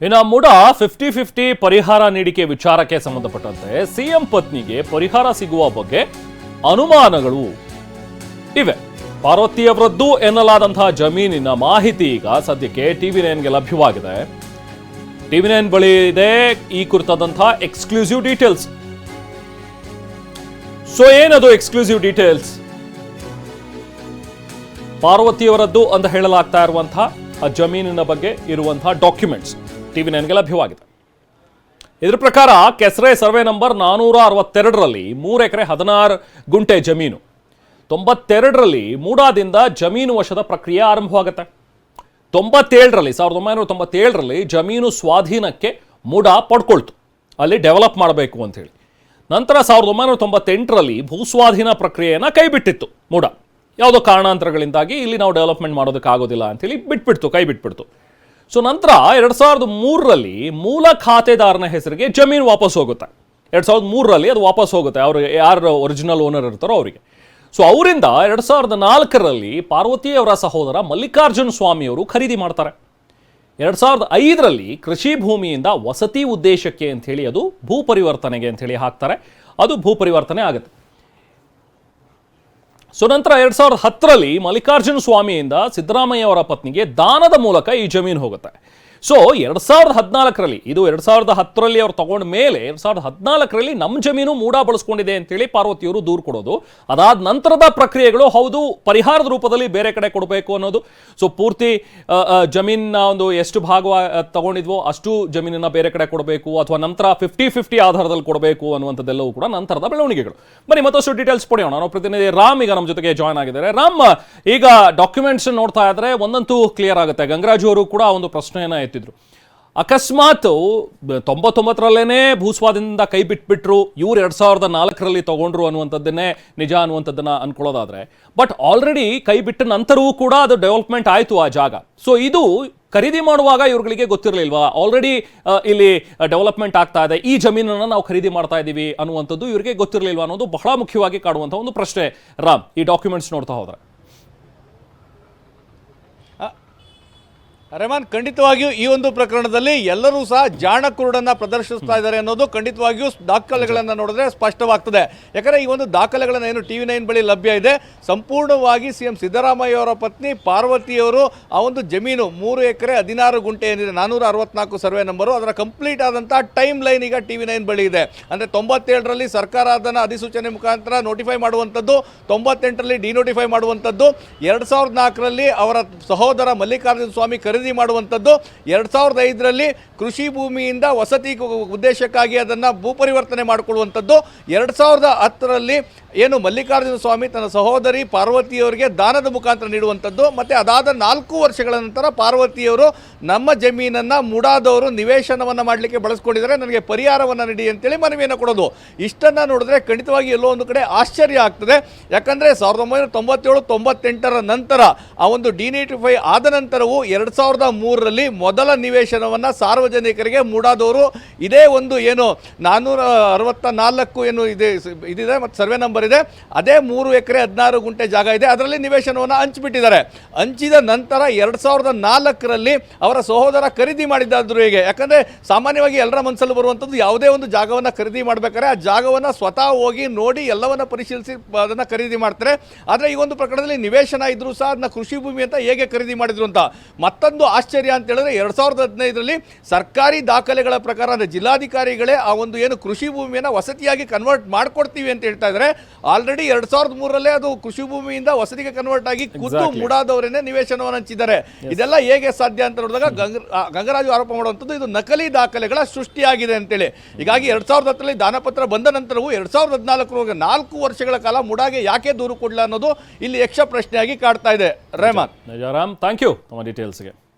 ಇನ್ನು MUDA fifty fifty ಪರಿಹಾರ ನೀಡಿಕೆ ವಿಚಾರಕ್ಕೆ ಸಂಬಂಧಪಟ್ಟಂತೆ ಸಿಎಂ ಪತ್ನಿಗೆ ಪರಿಹಾರ ಸಿಗುವ ಬಗ್ಗೆ ಅನುಮಾನಗಳು ಇವೆ. ಪಾರ್ವತಿಯವರದ್ದು ಎನ್ನಲಾದಂತಹ ಜಮೀನಿನ ಮಾಹಿತಿ ಈಗ ಸದ್ಯಕ್ಕೆ ಟಿವಿ ನೈನ್ಗೆ ಲಭ್ಯವಾಗಿದೆ. ಟಿವಿ ನೈನ್ ಬಳಿ ಇದೆ ಈ ಕುರಿತಾದಂತಹ ಎಕ್ಸ್ಕ್ಲೂಸಿವ್ ಡೀಟೇಲ್ಸ್ ಸೊ ಏನದು ಎಕ್ಸ್ಕ್ಲೂಸಿವ್ ಡೀಟೇಲ್ಸ್ ಪಾರ್ವತಿಯವರದ್ದು ಅಂತ ಹೇಳಲಾಗ್ತಾ ಇರುವಂತಹ ಆ ಜಮೀನಿನ ಬಗ್ಗೆ ಇರುವಂತಹ ಡಾಕ್ಯುಮೆಂಟ್ಸ್ ಟಿವಿ ನೈನ್ಗೆ ಲಭ್ಯವಾಗಿದೆ. ಇದರ ಪ್ರಕಾರ ಕೆಸರೆ ಸರ್ವೆ ನಂಬರ್ ನಾನೂರ ಅರವತ್ತೆರಡರಲ್ಲಿ ಮೂರು ಎಕರೆ ಹದಿನಾರು ಗುಂಟೆ ಜಮೀನು. ತೊಂಬತ್ತೆರಡರಲ್ಲಿ ಮೂಡಾದಿಂದ ಜಮೀನು ವಶದ ಪ್ರಕ್ರಿಯೆ ಆರಂಭವಾಗುತ್ತೆ. ತೊಂಬತ್ತೇಳರಲ್ಲಿ, ಸಾವಿರದ ಒಂಬೈನೂರ ತೊಂಬತ್ತೇಳರಲ್ಲಿ ಜಮೀನು ಸ್ವಾಧೀನಕ್ಕೆ ಮೂಡಾ ಪಡ್ಕೊಳ್ತು. ಅಲ್ಲಿ ಡೆವಲಪ್ ಮಾಡಬೇಕು ಅಂಥೇಳಿ ನಂತರ ಸಾವಿರದ ಒಂಬೈನೂರ ತೊಂಬತ್ತೆಂಟರಲ್ಲಿ ಭೂಸ್ವಾಧೀನ ಪ್ರಕ್ರಿಯೆಯನ್ನು ಕೈಬಿಟ್ಟಿತ್ತು ಮೂಡಾ. ಯಾವುದೋ ಕಾರಣಾಂತರಗಳಿಂದಾಗಿ ಇಲ್ಲಿ ನಾವು ಡೆವಲಪ್ಮೆಂಟ್ ಮಾಡೋದಕ್ಕಾಗೋದಿಲ್ಲ ಅಂಥೇಳಿ ಬಿಟ್ಬಿಡ್ತು ಕೈ ಬಿಟ್ಬಿಡ್ತು ಸೊ ನಂತರ ಎರಡು ಸಾವಿರದ ಮೂರರಲ್ಲಿ ಮೂಲ ಖಾತೆದಾರನ ಹೆಸರಿಗೆ ಜಮೀನು ವಾಪಸ್ ಹೋಗುತ್ತೆ. ಎರಡು ಸಾವಿರದ ಮೂರರಲ್ಲಿ ಅದು ವಾಪಸ್ ಹೋಗುತ್ತೆ. ಅವ್ರು ಯಾರು ಒರಿಜಿನಲ್ ಓನರ್ ಇರ್ತಾರೋ ಅವರಿಗೆ. ಸೊ ಅವರಿಂದ ಎರಡು ಸಾವಿರದ ನಾಲ್ಕರಲ್ಲಿ ಪಾರ್ವತಿ ಅವರ ಸಹೋದರ ಮಲ್ಲಿಕಾರ್ಜುನ ಸ್ವಾಮಿಯವರು ಖರೀದಿ ಮಾಡ್ತಾರೆ. ಎರಡು ಸಾವಿರದ ಐದರಲ್ಲಿ ಕೃಷಿ ಭೂಮಿಯಿಂದ ವಸತಿ ಉದ್ದೇಶಕ್ಕೆ ಅಂಥೇಳಿ ಅದು ಭೂ ಪರಿವರ್ತನೆಗೆ ಅಂಥೇಳಿ ಹಾಕ್ತಾರೆ. ಅದು ಭೂ ಪರಿವರ್ತನೆ ಆಗುತ್ತೆ. ಸೊ ನಂತರ ಎರಡ್ ಸಾವಿರದ ಹತ್ತರಲ್ಲಿ ಮಲ್ಲಿಕಾರ್ಜುನ ಸ್ವಾಮಿಯಿಂದ ಸಿದ್ದರಾಮಯ್ಯ ಅವರ ಪತ್ನಿಗೆ ದಾನದ ಮೂಲಕ ಈ ಜಮೀನು ಹೋಗುತ್ತೆ. ಸೊ ಎರಡು ಸಾವಿರದ ಹದಿನಾಲ್ಕರಲ್ಲಿ, ಇದು ಎರಡು ಸಾವಿರದ ಹತ್ತರಲ್ಲಿ ಅವ್ರು ತಗೊಂಡ ಮೇಲೆ ಎರಡ್ ಸಾವಿರದ ಹದಿನಾಲ್ಕರಲ್ಲಿ ನಮ್ಮ ಜಮೀನು ಮೂಡ ಬಳಸ್ಕೊಂಡಿದೆ ಅಂತೇಳಿ ಪಾರ್ವತಿಯವರು ದೂರು ಕೊಡೋದು. ಅದಾದ ನಂತರದ ಪ್ರಕ್ರಿಯೆಗಳು ಹೌದು, ಪರಿಹಾರದ ರೂಪದಲ್ಲಿ ಬೇರೆ ಕಡೆ ಕೊಡಬೇಕು ಅನ್ನೋದು. ಸೊ ಪೂರ್ತಿ ಜಮೀನಿನ ಒಂದು ಎಷ್ಟು ಭಾಗ ತಗೊಂಡಿದ್ವೋ ಅಷ್ಟು ಜಮೀನನ್ನ ಬೇರೆ ಕಡೆ ಕೊಡಬೇಕು, ಅಥವಾ ನಂತರ ಫಿಫ್ಟಿ ಫಿಫ್ಟಿ ಆಧಾರದಲ್ಲಿ ಕೊಡಬೇಕು ಅನ್ನುವಂಥದ್ದೆಲ್ಲವೂ ಕೂಡ ನಂತರದ ಬೆಳವಣಿಗೆಗಳು. ಬನ್ನಿ ಮತ್ತಷ್ಟು ಡೀಟೇಲ್ಸ್ ಪಡೆಯೋಣ. ನಾವು ಪ್ರತಿನಿಧಿ ರಾಮ್ ಈಗ ನಮ್ಮ ಜೊತೆಗೆ ಜಾಯ್ನ್ ಆಗಿದ್ದಾರೆ. ರಾಮ್, ಈಗ ಡಾಕ್ಯುಮೆಂಟ್ಸ್ ನೋಡ್ತಾ ಇದ್ರೆ ಒಂದಂತೂ ಕ್ಲಿಯರ್ ಆಗುತ್ತೆ. ಗಂಗರಾಜು ಅವರು ಕೂಡ ಒಂದು ಪ್ರಶ್ನೆಯನ್ನ ಎತ್ತಿದ್ರು ಅಕಸ್ಮಾತ್ ತೊಂಬತ್ತೊಂಬತ್ತರಲ್ಲೇ ಭೂಸ್ವಾದಿಂದ ಕೈ ಬಿಟ್ಬಿಟ್ರು. ಇವ್ರು ಎರಡು ಸಾವಿರದ ನಾಲ್ಕರಲ್ಲಿ ತಗೊಂಡ್ರು ಅನ್ನುವಂಥದ್ದನ್ನೇ ನಿಜ ಅನ್ನುವಂಥದ್ದನ್ನ ಅನ್ಕೊಳ್ಳೋದಾದ್ರೆ. ಬಟ್ ಆಲ್ರೆಡಿ ಕೈ ಬಿಟ್ಟ ನಂತರವೂ ಕೂಡ ಅದು ಡೆವಲಪ್ಮೆಂಟ್ ಆಯಿತು ಆ ಜಾಗ. ಸೊ ಇದು ಖರೀದಿ ಮಾಡುವಾಗ ಇವ್ರುಗಳಿಗೆ ಗೊತ್ತಿರಲಿಲ್ವಾ? ಆಲ್ರೆಡಿ ಇಲ್ಲಿ ಡೆವಲಪ್ಮೆಂಟ್ ಆಗ್ತಾ ಇದೆ. ಈ ಜಮೀನನ್ನು ನಾವು ಖರೀದಿ ಮಾಡ್ತಾ ಇದ್ದೀವಿ ಅನ್ನುವಂಥದ್ದು ಇವರಿಗೆ ಗೊತ್ತಿರಲಿಲ್ವಾ ಅನ್ನೋದು ಬಹಳ ಮುಖ್ಯವಾಗಿ ಕಾಡುವಂಥ ಒಂದು ಪ್ರಶ್ನೆ. ರಾಮ್, ಈ ಡಾಕ್ಯುಮೆಂಟ್ಸ್ ನೋಡ್ತಾ ಹೋದ್ರೆ. ರೆಮಾನ್ ಖಂಡಿತವಾಗಿಯೂ ಈ ಒಂದು ಪ್ರಕರಣದಲ್ಲಿ ಎಲ್ಲರೂ ಸಹ ಜಾಣ ಕುರುಡನ್ನ ಪ್ರದರ್ಶಿಸ್ತಾ ಇದ್ದಾರೆ ಅನ್ನೋದು ಖಂಡಿತವಾಗಿಯೂ ದಾಖಲೆಗಳನ್ನು ನೋಡಿದ್ರೆ ಸ್ಪಷ್ಟವಾಗ್ತದೆ. ಯಾಕಂದರೆ ಈ ಒಂದು ದಾಖಲೆಗಳನ್ನು ಏನು ಟಿ ವಿ ನೈನ್ ಬಳಿ ಲಭ್ಯ ಇದೆ. ಸಂಪೂರ್ಣವಾಗಿ ಸಿ ಎಂ ಸಿದ್ದರಾಮಯ್ಯ ಅವರ ಪತ್ನಿ ಪಾರ್ವತಿಯವರು ಆ ಒಂದು ಜಮೀನು ಮೂರು ಎಕರೆ ಹದಿನಾರು ಗುಂಟೆ ಏನಿದೆ ನಾನೂರ ಅರವತ್ನಾಲ್ಕು ಸರ್ವೆ ನಂಬರು ಅದರ ಕಂಪ್ಲೀಟ್ ಆದಂಥ ಟೈಮ್ ಲೈನ್ ಈಗ ಟಿವಿ ನೈನ್ ಬಳಿ ಇದೆ. ಅಂದರೆ ತೊಂಬತ್ತೇಳರಲ್ಲಿ ಸರ್ಕಾರ ಅದನ್ನು ಅಧಿಸೂಚನೆ ಮುಖಾಂತರ ನೋಟಿಫೈ ಮಾಡುವಂಥದ್ದು ತೊಂಬತ್ತೆಂಟರಲ್ಲಿ ಡಿನೋಟಿಫೈ ಮಾಡುವಂಥದ್ದು ಎರಡು ಸಾವಿರದ ನಾಲ್ಕರಲ್ಲಿ ಅವರ ಸಹೋದರ ಮಲ್ಲಿಕಾರ್ಜುನ ಸ್ವಾಮಿ ಖರೀದಿ ಮಾಡುವಂಥದ್ದು. ಎರಡು ಸಾವಿರದ ಐದರಲ್ಲಿ ಕೃಷಿ ಭೂಮಿಯಿಂದ ವಸತಿ ಉದ್ದೇಶಕ್ಕಾಗಿ ಅದನ್ನು ಭೂ ಪರಿವರ್ತನೆ ಮಾಡಿಕೊಳ್ಳುವಂಥದ್ದು. ಎರಡು ಸಾವಿರದ ಹತ್ತರಲ್ಲಿ ಏನು ಮಲ್ಲಿಕಾರ್ಜುನ ಸ್ವಾಮಿ ತನ್ನ ಸಹೋದರಿ ಪಾರ್ವತಿಯವರಿಗೆ ದಾನದ ಮುಖಾಂತರ ನೀಡುವಂಥದ್ದು, ಮತ್ತು ಅದಾದ ನಾಲ್ಕು ವರ್ಷಗಳ ನಂತರ ಪಾರ್ವತಿಯವರು ನಮ್ಮ ಜಮೀನನ್ನು ಮುಡಾದವರು ನಿವೇಶನವನ್ನು ಮಾಡಲಿಕ್ಕೆ ಬಳಸ್ಕೊಂಡಿದ್ದಾರೆ. ನನಗೆ ಪರಿಹಾರವನ್ನು ನೀಡಿ ಅಂತೇಳಿ ಮನವಿಯನ್ನು ಕೊಡೋದು. ಇಷ್ಟನ್ನು ನೋಡಿದ್ರೆ ಖಂಡಿತವಾಗಿ ಎಲ್ಲೋ ಒಂದು ಕಡೆ ಆಶ್ಚರ್ಯ ಆಗ್ತದೆ. ಯಾಕಂದರೆ ಸಾವಿರದ ಒಂಬೈನೂರ ತೊಂಬತ್ತೇಳು, ತೊಂಬತ್ತೆಂಟರ ನಂತರ ಆ ಒಂದು ಡಿನಿಟಿಫೈ ಆದ ನಂತರವೂ ಎರಡು ಸಾವಿರದ ಮೂರರಲ್ಲಿ ಮೊದಲ ನಿವೇಶನವನ್ನು ಸಾರ್ವಜನಿಕರಿಗೆ ಮೂಡಾದವರು ಇದೇ ಒಂದು ಏನು ನಾನ್ನೂರ ಅರವತ್ತ ನಾಲ್ಕು ಏನು ಇದೆ, ಇದಿದೆ, ಮತ್ತು ಸರ್ವೆ ನಂಬರ್ ಇದೆ ಅದೇ ಮೂರು ಎಕರೆ ಹದಿನಾರು ಗುಂಟೆ ಜಾಗ ಇದೆ. ಅದರಲ್ಲಿ ನಿವೇಶನವನ್ನು ಹಂಚಿಬಿಟ್ಟಿದ್ದಾರೆ. ಹಂಚಿದ ನಂತರ ಎರಡು ಸಾವಿರದ ನಾಲ್ಕರಲ್ಲಿ ಅವರ ಸಹೋದರ ಖರೀದಿ ಮಾಡಿದ್ದಾದ್ರು ಹೇಗೆ? ಯಾಕಂದರೆ ಸಾಮಾನ್ಯವಾಗಿ ಎಲ್ಲರ ಮನಸ್ಸಲ್ಲಿ ಬರುವಂಥದ್ದು ಯಾವುದೇ ಒಂದು ಜಾಗವನ್ನು ಖರೀದಿ ಮಾಡಬೇಕಾದ್ರೆ ಆ ಜಾಗವನ್ನು ಸ್ವತಃ ಹೋಗಿ ನೋಡಿ ಎಲ್ಲವನ್ನ ಪರಿಶೀಲಿಸಿ ಅದನ್ನು ಖರೀದಿ ಮಾಡ್ತಾರೆ. ಆದರೆ ಈ ಒಂದು ಪ್ರಕರಣದಲ್ಲಿ ನಿವೇಶನ ಇದ್ದರೂ ಸಹ ಅದನ್ನ ಕೃಷಿ ಭೂಮಿ ಅಂತ ಹೇಗೆ ಖರೀದಿ ಮಾಡಿದ್ರು ಅಂತ ಮತ್ತೊಂದು ಆಶ್ಚರ್ಯ ಅಂತ ಹೇಳಿದ್ರೆ ಎರಡು ಸಾವಿರದ ಹದಿನೈದರಲ್ಲಿ ಸರ್ಕಾರಿ ದಾಖಲೆಗಳ ಪ್ರಕಾರ ಅಂದರೆ ಜಿಲ್ಲಾಧಿಕಾರಿಗಳೇ ಆ ಒಂದು ಏನು ಕೃಷಿ ಭೂಮಿಯನ್ನು ವಸತಿಯಾಗಿ ಕನ್ವರ್ಟ್ ಮಾಡಿಕೊಡ್ತೀವಿ ಅಂತ ಹೇಳ್ತಾ ಇದ್ದಾರೆ. ಆಲ್ರೆಡಿ ಎರಡ್ ಸಾವಿರದ ಮೂರರಲ್ಲೇ ಅದು ಕೃಷಿ ಭೂಮಿಯಿಂದ ವಸತಿಗೆ ಕನ್ವರ್ಟ್ ಆಗಿ ಖುದ್ದು ಮೂಡಾದವರೇನೆ ನಿವೇಶನವನ್ನು ಹಂಚಿದ್ದಾರೆ. ಇದೆಲ್ಲ ಹೇಗೆ ಸಾಧ್ಯ ಅಂತ ನೋಡಿದಾಗ ಗಂಗ ಗಂಗರಾಜು ಆರೋಪ ಮಾಡುವಂಥದ್ದು ಇದು ನಕಲಿ ದಾಖಲೆಗಳ ಸೃಷ್ಟಿಯಾಗಿದೆ ಅಂತೇಳಿ. ಹೀಗಾಗಿ ಎರಡ್ ಸಾವಿರದ ಹತ್ತರಲ್ಲಿ ದಾನಪತ್ರ ಬಂದ ನಂತರವೂ ಎರಡ್ ಸಾವಿರದ ಹದಿನಾಲ್ಕರವರೆಗೆ ನಾಲ್ಕು ವರ್ಷಗಳ ಕಾಲ ಮುಡಾಗೆ ಯಾಕೆ ದೂರು ಕೊಡಲ ಅನ್ನೋದು ಇಲ್ಲಿ ಯಕ್ಷ ಪ್ರಶ್ನೆಯಾಗಿ ಕಾಡ್ತಾ ಇದೆ. ರೆಹಮಾನ್. ರಾಮ್ ಥ್ಯಾಂಕ್ ಯು ತಮ್ಮ ಡೀಟೇಲ್ಸ್ಗೆ